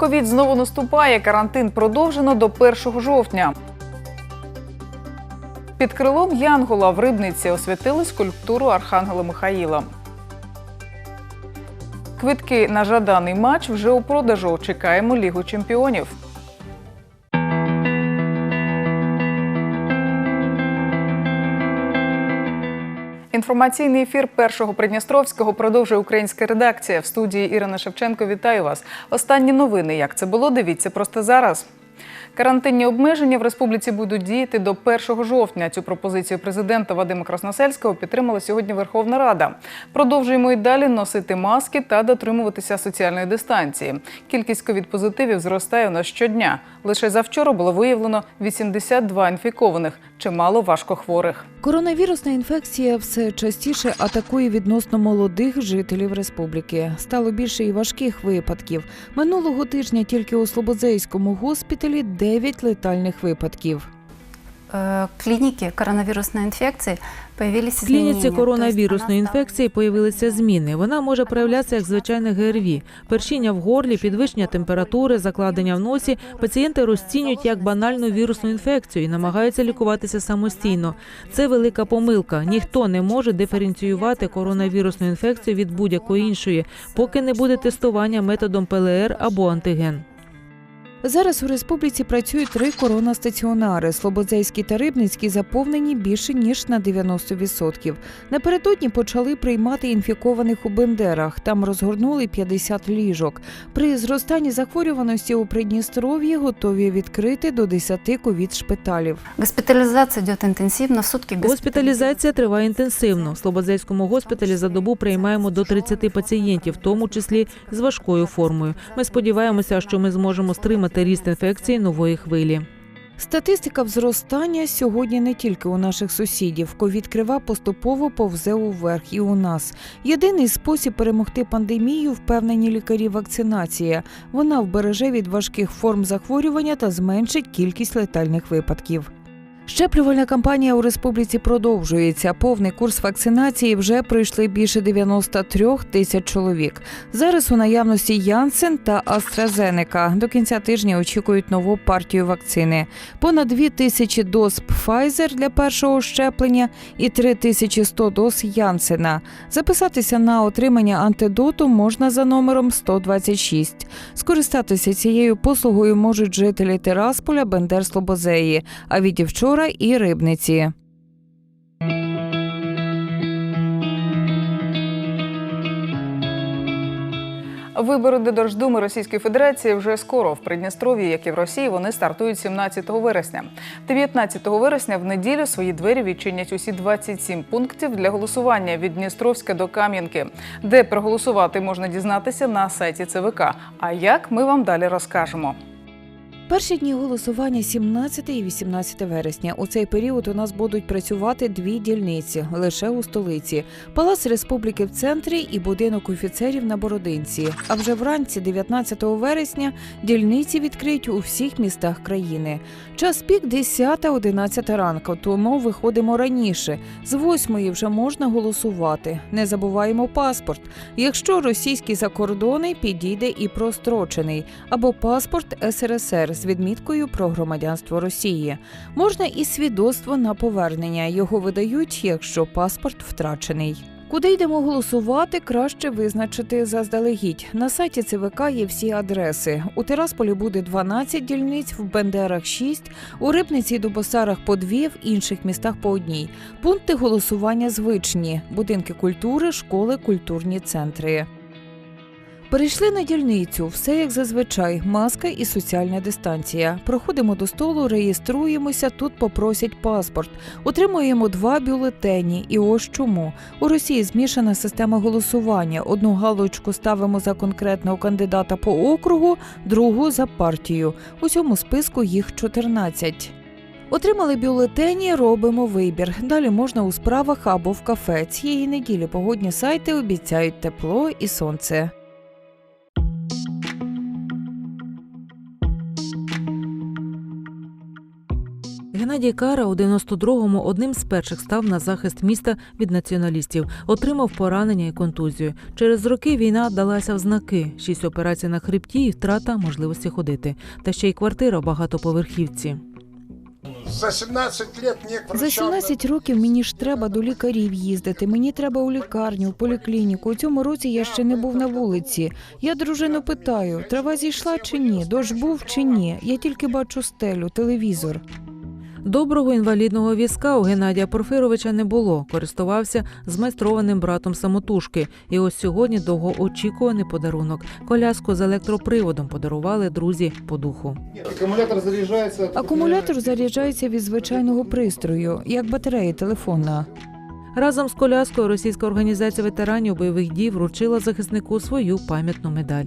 Ковід знову наступає. Карантин продовжено до 1 жовтня. Під крилом Янгола в Рибниці освятили скульптуру Архангела Михаїла. Квитки на жаданий матч вже у продажу. Чекаємо Лігу чемпіонів. Інформаційний ефір першого Придністровського продовжує українська редакція. В студії Ірина Шевченко. Вітаю вас. Останні новини. Як це було? Дивіться просто зараз. Карантинні обмеження в республіці будуть діяти до 1 жовтня. Цю пропозицію президента Вадима Красносельського підтримала сьогодні Верховна Рада. Продовжуємо і далі носити маски та дотримуватися соціальної дистанції. Кількість ковід-позитивів зростає у нас щодня. Лише завчора було виявлено 82 інфікованих, чимало важкохворих. Коронавірусна інфекція все частіше атакує відносно молодих жителів республіки. Стало більше і важких випадків. Минулого тижня тільки у Слободзейському госпіталі 9 летальних випадків. Э, клинике коронавирусной инфекции появились В клініці коронавірусної інфекції появилися зміни. Вона може проявлятися як звичайне ГРВІ. першіння в горлі, підвищення температури, закладення в носі. Пацієнти розцінюють як банальну вірусну інфекцію і намагаються лікуватися самостійно. Це велика помилка. Ніхто не може диференціювати коронавірусну інфекцію від будь-якої іншої, поки не буде тестування методом ПЛР або антиген. Зараз у республіці працюють три коронастаціонари. Слободзейський та Рибницький заповнені більше ніж на 90%. Напередодні почали приймати інфікованих у Бендерах. Там розгорнули 50 ліжок. При зростанні захворюваності у Придністров'ї готові відкрити до 10 ковід-шпиталів. Госпитализация идет интенсивно, в сутки Госпіталізація триває інтенсивно. В Слободзейському госпіталі за добу приймаємо до 30 пацієнтів, в тому числі з важкою формою. Ми сподіваємося, що ми зможемо стримати ріст інфекції нової хвилі. Статистика зростання сьогодні не тільки у наших сусідів. Ковід крива поступово повзе уверх і у нас. Єдиний спосіб перемогти пандемію впевнені лікарі вакцинація. Вона вбереже від важких форм захворювання та зменшить кількість летальних випадків. Щеплювальна кампанія у республіці продовжується. Повний курс вакцинації вже пройшли більше 93 тисяч чоловік. Зараз у наявності Янсен та AstraZeneca. До кінця тижня очікують нову партію вакцини. Понад 2 тисячі доз Pfizer для першого щеплення і 3100 доз Янсена. Записатися на отримання антидоту можна за номером 126. Скористатися цією послугою можуть жителі Тирасполя, Бендер, Слобозеї, а від вчора і Рибниці. Вибори до Держдуми Російської Федерації вже скоро в Придністров'ї, як і в Росії, вони стартують 17 вересня. 19 вересня в неділю свої двері відчинять усі 27 пунктів для голосування від Дністровська до Кам'янки. Де проголосувати можна дізнатися на сайті ЦВК. А як ми вам далі розкажемо. Перші дні голосування 17 і 18 вересня. У цей період у нас будуть працювати дві дільниці лише у столиці: Палац Республіки в центрі і будинок офіцерів на Бородинці. А вже вранці, 19 вересня, дільниці відкриють у всіх містах країни. Час пік 10-11 ранку, тому виходимо раніше. З 8 вже можна голосувати. Не забуваємо паспорт. Якщо російський закордонний підійде і прострочений, або паспорт СРСР з відміткою про громадянство Росії. Можна і свідоцтво на повернення. Його видають, якщо паспорт втрачений. Куди йдемо голосувати, краще визначити заздалегідь. На сайті ЦВК є всі адреси. У Тирасполі буде 12 дільниць, в Бендерах 6, у Рибниці і Дубосарах по дві, в інших містах по одній. Пункти голосування звичні: будинки культури, школи, культурні центри. Перейшли на дільницю, все як зазвичай, маска і соціальна дистанція. Проходимо до столу, реєструємося. Тут попросять паспорт. Отримуємо два бюлетені. І ось чому у Росії змішана система голосування. Одну галочку ставимо за конкретного кандидата по округу, другу за партію. У цьому списку їх 14. Отримали бюлетені, робимо вибір. Далі можна у справах або в кафе. Цієї неділі погодні сайти обіцяють тепло і сонце. Геннадій Кара у 92-му одним з перших став на захист міста від націоналістів, отримав поранення і контузію. Через роки війна далася в знаки: шість операцій на хребті і втрата можливості ходити. Та ще й квартира в багатоповерхівці. За 17 лет За 17 років мені ж треба до лікарів їздити. Мені треба у лікарню, в поліклініку. У цьому році я ще не був на вулиці. Я дружину питаю: трава зійшла чи ні? Дощ був чи ні? Я тільки бачу стелю, телевізор. Доброго інвалідного візка у Геннадія Порфировича не було. Користувався змайстрованим братом самотужки. І ось сьогодні довгоочікуваний подарунок. Коляску з електроприводом подарували друзі по духу. Аккумулятор заряджається. Акумулятор заряджається від звичайного пристрою, як батарея телефонна. Разом з коляскою російська організація ветеранів бойових дій вручила захиснику свою пам'ятну медаль.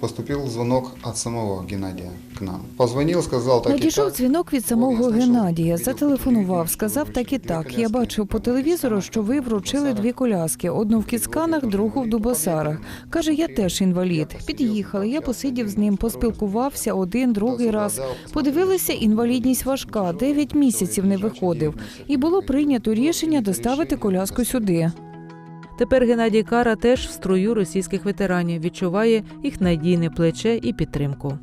Поступил звонок от самого Геннадия к нам. Позвонил, сказал так Надійшов дзвінок від самого Геннадія. Зателефонував, сказав так і так. Я бачив по телевізору, що ви вручили дві коляски: одну в Кіцканах, другу в Дубосарах. Каже, я теж інвалід. Під'їхали. Я посидів з ним, поспілкувався один, другий раз. Подивилися, інвалідність важка, 9 місяців не виходив. І було прийнято рішення доставити коляску сюди. Тепер Геннадій Кара теж в струю російських ветеранів відчуває їх надійне плече і підтримку.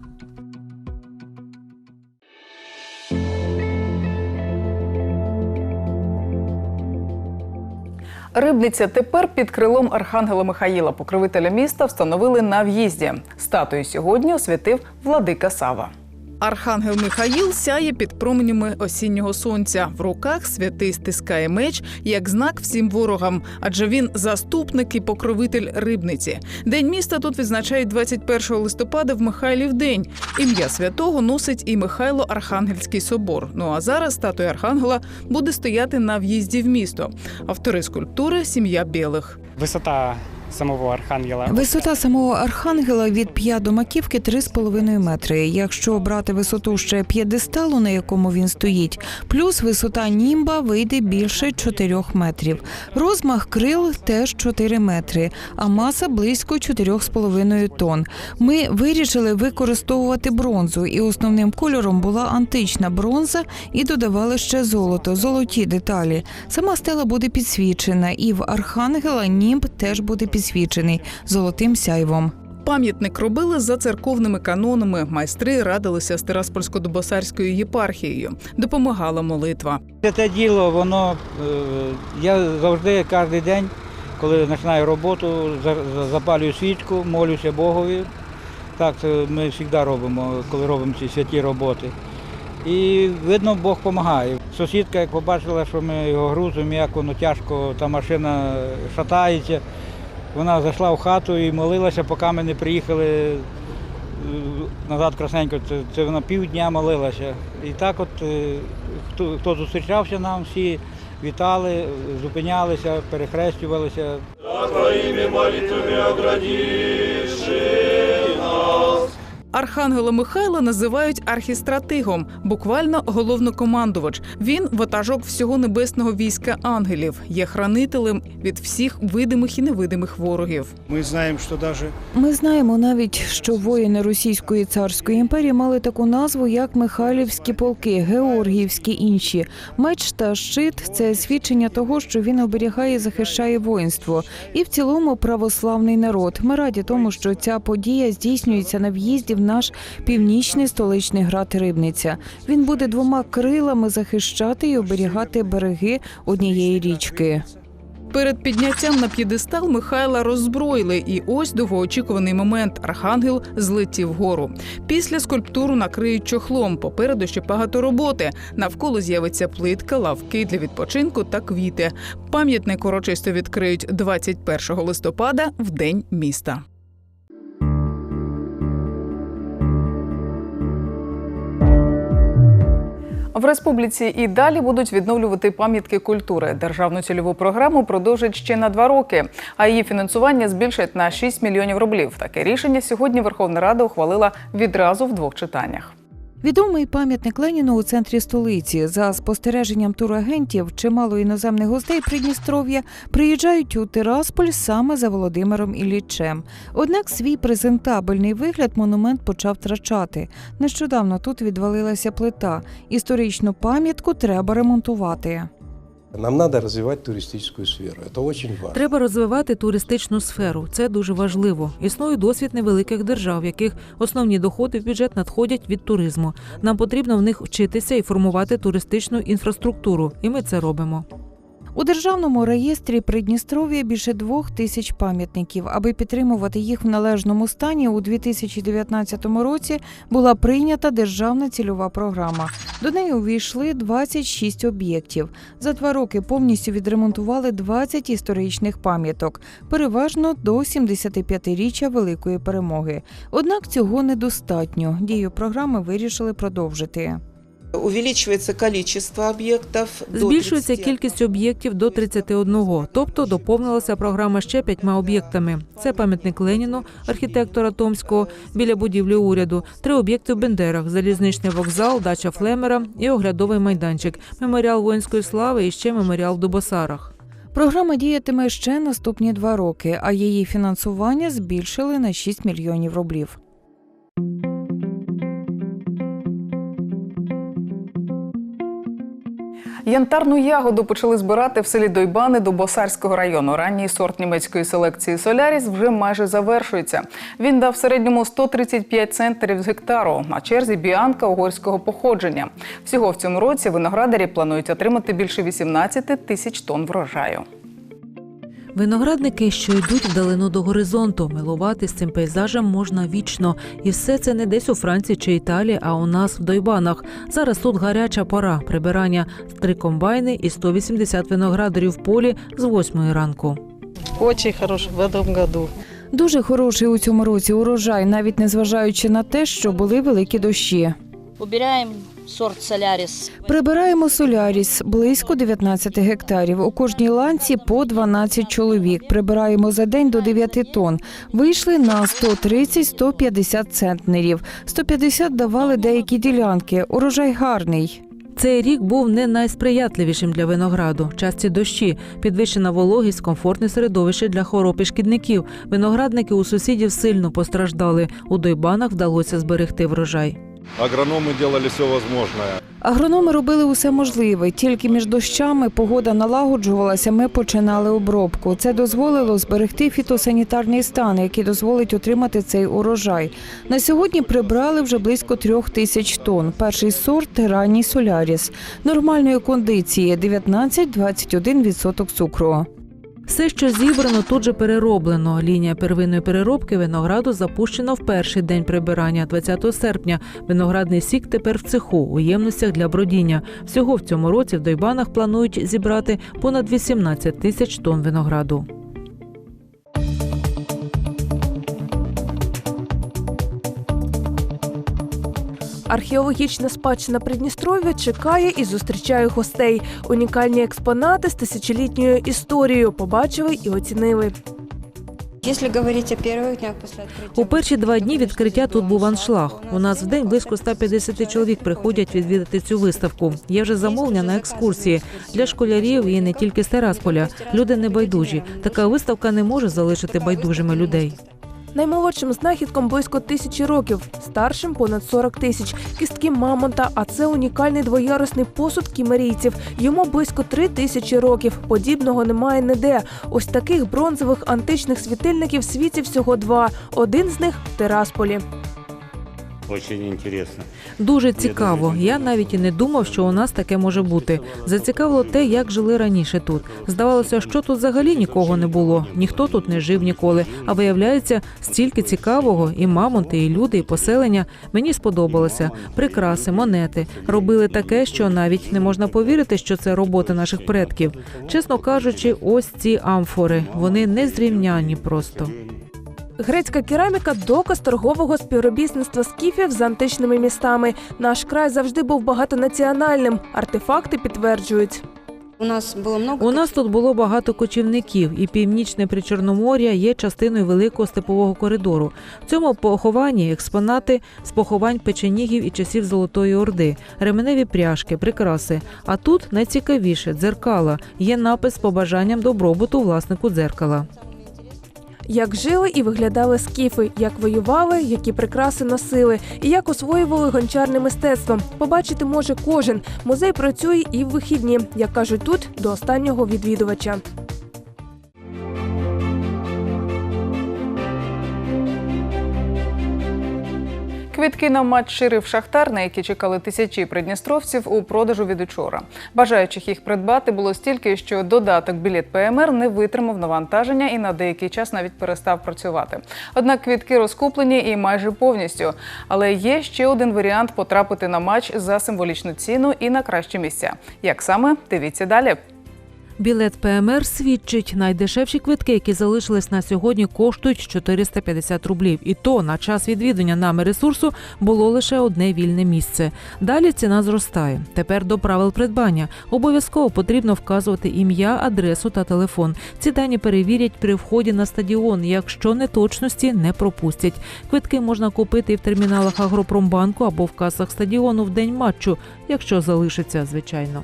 Рибниця тепер під крилом Архангела Михаїла, покровителя міста, встановили на в'їзді. Статую сьогодні освятив владика Сава. Архангел Михаїл сяє під променями осіннього сонця. В руках святий стискає меч як знак всім ворогам, адже він заступник і покровитель рибниці. День міста тут відзначають 21 листопада в Михайлів день. Ім'я святого носить і Михайло Архангельський собор. Ну а зараз статуя Архангела буде стояти на в'їзді в місто. Автори скульптури сім'я білих. Висота самого архангела Висота самого архангела від п'я до маківки 3,5 метри. Якщо брати висоту ще п'єдесталу, на якому він стоїть, плюс висота німба вийде більше 4 метрів. Розмах крил теж 4 метри, а маса близько 4,5 тонн. Ми вирішили використовувати бронзу, і основним кольором була антична бронза, і додавали ще золото, золоті деталі. Сама стела буде підсвічена, і в архангела німб теж буде підсвічений золотим сяйвом. Пам'ятник робили за церковними канонами. Майстри радилися з Тираспольсько-Добосарською єпархією. Допомагала молитва. Це діло, воно е, я завжди кожен день, коли починаю роботу, за- за- запалюю свічку, молюся Богові. Так, ми завжди робимо, коли робимо ці святі роботи. І видно, Бог допомагає. Сусідка, як побачила, що ми його грузимо, як воно тяжко, та машина шатається. Вона зайшла в хату і молилася, поки ми не приїхали е, назад красненько. Це, це вона півдня молилася. І так от е, хто, хто зустрічався нам, всі вітали, зупинялися, перехрестювалися. Архангела Михайла називають архістратигом, буквально головнокомандувач. Він ватажок всього небесного війська ангелів, є хранителем від всіх видимих і невидимих ворогів. Мы знаем, что даже Ми знаємо навіть, що воїни Російської царської імперії мали таку назву, як Михайлівські полки, Георгіївські інші. Меч та щит це свідчення того, що він оберігає і захищає воїнство. І в цілому православний народ. Ми раді тому, що ця подія здійснюється на в'їзді в наш північний столичний град Рибниця. Він буде двома крилами захищати і оберігати береги однієї річки. Перед підняттям на п'єдестал Михайла роззброїли, і ось довгоочікуваний момент. Архангел злетів вгору. Після скульптуру накриють чохлом. Попереду ще багато роботи. Навколо з'явиться плитка, лавки для відпочинку та квіти. Пам'ятник урочисто відкриють 21 листопада в день міста. В республіці і далі будуть відновлювати пам'ятки культури. Державну цільову програму продовжать ще на два роки, а її фінансування збільшать на 6 мільйонів рублів. Таке рішення сьогодні Верховна Рада ухвалила відразу в двох читаннях. Відомий пам'ятник Леніну у центрі столиці. За спостереженням турагентів, чимало іноземних гостей Придністров'я приїжджають у Тирасполь саме за Володимиром Іллічем. Однак свій презентабельний вигляд монумент почав втрачати. Нещодавно тут відвалилася плита. Історичну пам'ятку треба ремонтувати. Нам треба розвивати туристичну сферу. Це очень важно. Треба розвивати туристичну сферу. Це дуже важливо. Існує досвід невеликих держав, в яких основні доходи в бюджет надходять від туризму. Нам потрібно в них вчитися і формувати туристичну інфраструктуру, і ми це робимо. У державному реєстрі Придністров'я більше двох тисяч пам'ятників. Аби підтримувати їх в належному стані, у 2019 році була прийнята державна цільова програма. До неї увійшли 26 об'єктів. За два роки повністю відремонтували 20 історичних пам'яток, переважно до 75-річчя Великої перемоги. Однак цього недостатньо. Дію програми вирішили продовжити. Увеличивается количество объектов. до Збільшується кількість об'єктів до 31, тобто доповнилася програма ще п'ятьма об'єктами. Це пам'ятник Леніну, архітектора Томського, біля будівлі уряду, три об'єкти в Бендерах, залізничний вокзал, дача Флемера і оглядовий майданчик, меморіал воїнської слави і ще меморіал в Дубосарах. Програма діятиме ще наступні два роки, а її фінансування збільшили на 6 мільйонів рублів. Янтарну ягоду почали збирати в селі Дойбани до Босарського району. Ранній сорт німецької селекції Соляріс вже майже завершується. Він дав в середньому 135 центрів з гектару. На черзі біанка угорського походження. Всього в цьому році виноградарі планують отримати більше 18 тисяч тонн врожаю. Виноградники, що йдуть вдалину до горизонту, милуватись цим пейзажем можна вічно. І все це не десь у Франції чи Італії, а у нас в Дойбанах. Зараз тут гаряча пора прибирання три комбайни і 180 виноградарів в полі з 8 ранку. Очень хороший в этом году. Дуже хороший у цьому році урожай, навіть незважаючи на те, що були великі дощі. Убираем сорт Солярис. Прибираємо соляріс близько 19 гектарів. У кожній ланці по 12 чоловік. Прибираємо за день до 9 тонн. Вийшли на 130-150 центнерів. 150 давали деякі ділянки. Урожай гарний. Цей рік був не найсприятливішим для винограду. Часті дощі, підвищена вологість, комфортне середовище для хвороб і шкідників. Виноградники у сусідів сильно постраждали. У Дойбанах вдалося зберегти врожай. Агрономы делали все возможное. Агрономи робили усе можливе. Тільки між дощами погода налагоджувалася. Ми починали обробку. Це дозволило зберегти фітосанітарний стан, який дозволить отримати цей урожай. На сьогодні прибрали вже близько трьох тисяч тонн. Перший сорт ранній соляріс нормальної кондиції 19-21% цукру. Все, що зібрано, тут же перероблено. Лінія первинної переробки винограду запущена в перший день прибирання, 20 серпня. Виноградний сік тепер в цеху у ємностях для бродіння. Всього в цьому році в Дойбанах планують зібрати понад 18 тисяч тонн винограду. Археологічна спадщина Придністров'я чекає і зустрічає гостей. Унікальні експонати з тисячолітньою історією побачили і оцінили. У перші два дні відкриття тут був аншлаг. У нас в день близько 150 чоловік приходять відвідати цю виставку. Є вже замовлення на екскурсії для школярів і не тільки з Терасполя. Люди не байдужі. Така виставка не може залишити байдужими людей. Наймолодшим знахідком близько тисячі років, старшим понад 40 тисяч. Кістки мамонта, а це унікальний двоярусний посуд кімерійців. Йому близько три тисячі років. Подібного немає ніде. Ось таких бронзових античних світильників в світі всього два. Один з них в Тирасполі. Очень интересно. Дуже цікаво. Я навіть і не думав, що у нас таке може бути. Зацікавило те, як жили раніше тут. Здавалося, що тут взагалі нікого не було. Ніхто тут не жив ніколи. А виявляється, стільки цікавого, і мамонти, і люди, і поселення. Мені сподобалося. Прикраси, монети. Робили таке, що навіть не можна повірити, що це робота наших предків. Чесно кажучи, ось ці амфори. Вони незрівнянні просто. Грецька кераміка доказ торгового співробітництва скіфів з античними містами. Наш край завжди був багатонаціональним. Артефакти підтверджують. У нас было много... У нас тут було багато кочівників, і північне причорномор'я є частиною великого степового коридору. В цьому похованні експонати з поховань печенігів і часів Золотої Орди, ременеві пряжки, прикраси. А тут найцікавіше дзеркала. Є напис з побажанням добробуту власнику дзеркала. Як жили і виглядали скіфи, як воювали, які прикраси носили, і як освоювали гончарне мистецтво. Побачити може кожен. Музей працює і в вихідні, як кажуть тут, до останнього відвідувача. Квітки на матч Ширив Шахтар, на які чекали тисячі придністровців у продажу від учора. Бажаючих їх придбати було стільки, що додаток білет ПМР не витримав навантаження і на деякий час навіть перестав працювати. Однак квітки розкуплені і майже повністю. Але є ще один варіант потрапити на матч за символічну ціну і на кращі місця. Як саме дивіться далі. Білет ПМР свідчить, найдешевші квитки, які залишились на сьогодні, коштують 450 рублів. І то на час відвідування нами ресурсу було лише одне вільне місце. Далі ціна зростає. Тепер до правил придбання. Обов'язково потрібно вказувати ім'я, адресу та телефон. Ці дані перевірять при вході на стадіон. Якщо неточності не пропустять. Квитки можна купити і в терміналах Агропромбанку або в касах стадіону в день матчу, якщо залишиться, звичайно.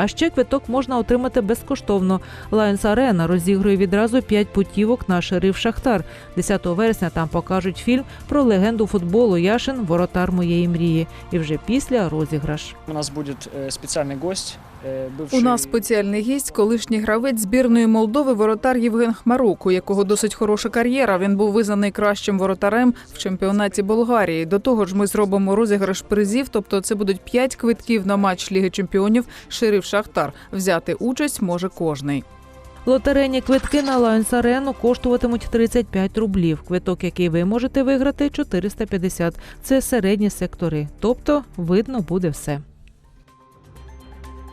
А ще квиток можна отримати безкоштовно. Lions Arena розігрує відразу 5 путівок на шериф Шахтар. 10 вересня там покажуть фільм про легенду футболу Яшин Воротар моєї мрії. І вже після розіграш. У нас будет э, специальный гость, э, бывший... У нас спеціальний гість, колишній гравець збірної Молдови воротар Євген Хмарук, у якого досить хороша кар'єра. Він був визнаний кращим воротарем в чемпіонаті Болгарії. До того ж, ми зробимо розіграш призів, тобто це будуть 5 квитків на матч Ліги Чемпіонів Шериф Шахтар. Взяти участь може кожний. Лотерейні квитки на Lions Arena коштуватимуть 35 рублів. Квиток, який ви можете виграти, 450. Це середні сектори. Тобто видно буде все.